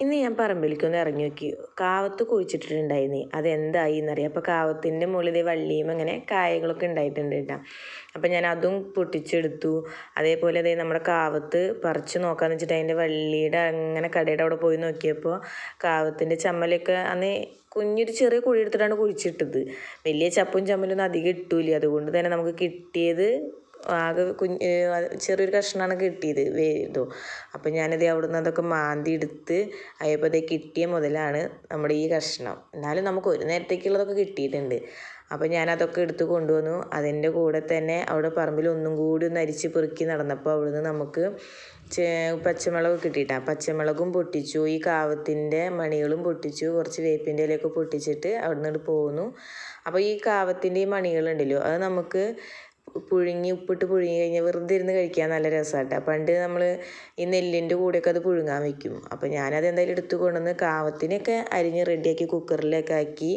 ഇന്ന് ഞാൻ പറമ്പിലേക്കൊന്ന് ഇറങ്ങി നോക്കി കാവത്ത് കുഴിച്ചിട്ടിട്ടുണ്ടായിരുന്നു അതെന്തായി എന്നറിയാം അപ്പോൾ കാവത്തിന്റെ മുകളിൽ വള്ളിയും അങ്ങനെ കായകളൊക്കെ ഉണ്ടായിട്ടുണ്ട് കേട്ടോ. അപ്പോൾ ഞാൻ അതും പൊട്ടിച്ചെടുത്തു. അതേപോലെ അതേ നമ്മുടെ കാവത്ത് പറിച്ച് നോക്കാമെന്ന് വെച്ചിട്ട് അതിന്റെ വള്ളിയുടെ അങ്ങനെ കടയുടെ അവിടെ പോയി നോക്കിയപ്പോൾ കാവത്തിന്റെ ചമ്മലൊക്കെ അന്ന് കുഞ്ഞൊരു ചെറിയ കുഴി എടുത്തിട്ടാണ് കുഴിച്ചിട്ടത്. വലിയ ചപ്പും ചമ്മലൊന്നും അധികം ഇട്ടൂല അതുകൊണ്ട് തന്നെ നമുക്ക് കിട്ടിയത് ആകെ കുഞ്ഞ് ചെറിയൊരു കഷ്ണമാണ് കിട്ടിയത് ഇതോ. അപ്പം ഞാനത് അവിടെ നിന്ന് അതൊക്കെ മാന്തി എടുത്ത് അയപ്പോൾ അതേ കിട്ടിയ മുതലാണ് നമ്മുടെ ഈ കഷ്ണം. എന്നാലും നമുക്ക് ഒരു നേരത്തേക്കുള്ളതൊക്കെ കിട്ടിയിട്ടുണ്ട്. അപ്പോൾ ഞാനതൊക്കെ എടുത്ത് കൊണ്ടുവന്നു. അതിന്റെ കൂടെ തന്നെ അവിടെ പറമ്പിൽ ഒന്നും കൂടി ഒന്ന് അരിച്ച് പെറുക്കി നടന്നപ്പോൾ അവിടുന്ന് നമുക്ക് പച്ചമുളക് കിട്ടിയിട്ടാണ് പച്ചമുളകും പൊട്ടിച്ചു. ഈ കാവത്തിന്റെ മണികളും പൊട്ടിച്ചു. കുറച്ച് വേപ്പിന്റെ ഇലയൊക്കെ പൊട്ടിച്ചിട്ട് അവിടെ നിന്ന് പോന്നു. അപ്പോൾ ഈ കാവത്തിന്റെ ഈ മണികളുണ്ടല്ലോ അത് നമുക്ക് പുഴുങ്ങി ഉപ്പിട്ട് പുഴുങ്ങി കഴിഞ്ഞാൽ വെറുതെ ഇരുന്ന് കഴിക്കാൻ നല്ല രസമാട്ടോ പണ്ട് നമ്മൾ ഈ നെല്ലിന്റെ കൂടെയൊക്കെ അത് പുഴുങ്ങാൻ വെക്കും. അപ്പോൾ ഞാനത് എന്തായാലും എടുത്ത് കൊണ്ടുവന്ന് കാവത്തിനൊക്കെ അരിഞ്ഞ് റെഡിയാക്കി കുക്കറിലേക്ക് ആക്കി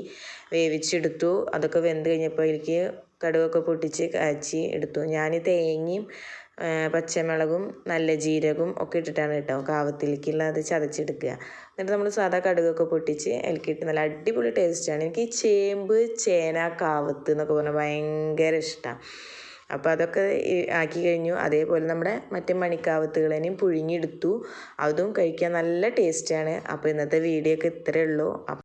വേവിച്ചെടുത്തു. അതൊക്കെ വെന്ത് കഴിഞ്ഞപ്പോൾ അതിലേക്ക് കടുകൊക്കെ പൊട്ടിച്ച് കാച്ചി എടുത്തു. ഞാൻ തേങ്ങയും പച്ചമുളകും നല്ല ജീരകവും ഒക്കെ ഇട്ടിട്ടാണ് കേട്ടോ കാവത്തിലേക്കുള്ള അത് ചതച്ചെടുക്കുക. എന്നിട്ട് നമ്മൾ സാധാ കടുകൊക്കെ പൊട്ടിച്ച് അതിലേക്കിട്ട് നല്ല അടിപൊളി ടേസ്റ്റാണ് എനിക്ക് ഈ ചേമ്പ് ചേന കാവത്ത് എന്നൊക്കെ പറഞ്ഞാൽ ഭയങ്കര ഇഷ്ടമാണ് അപ്പോൾ അതൊക്കെ ആക്കി കഴിഞ്ഞു. അതേപോലെ നമ്മുടെ മറ്റേ മണിക്കാവത്തുകളെയും പുഴുങ്ങിയെടുത്തു. അതും കഴിക്കാൻ നല്ല ടേസ്റ്റാണ് അപ്പോൾ ഇന്നത്തെ വീഡിയോ ഒക്കെ ഇത്രയേ ഉള്ളൂ.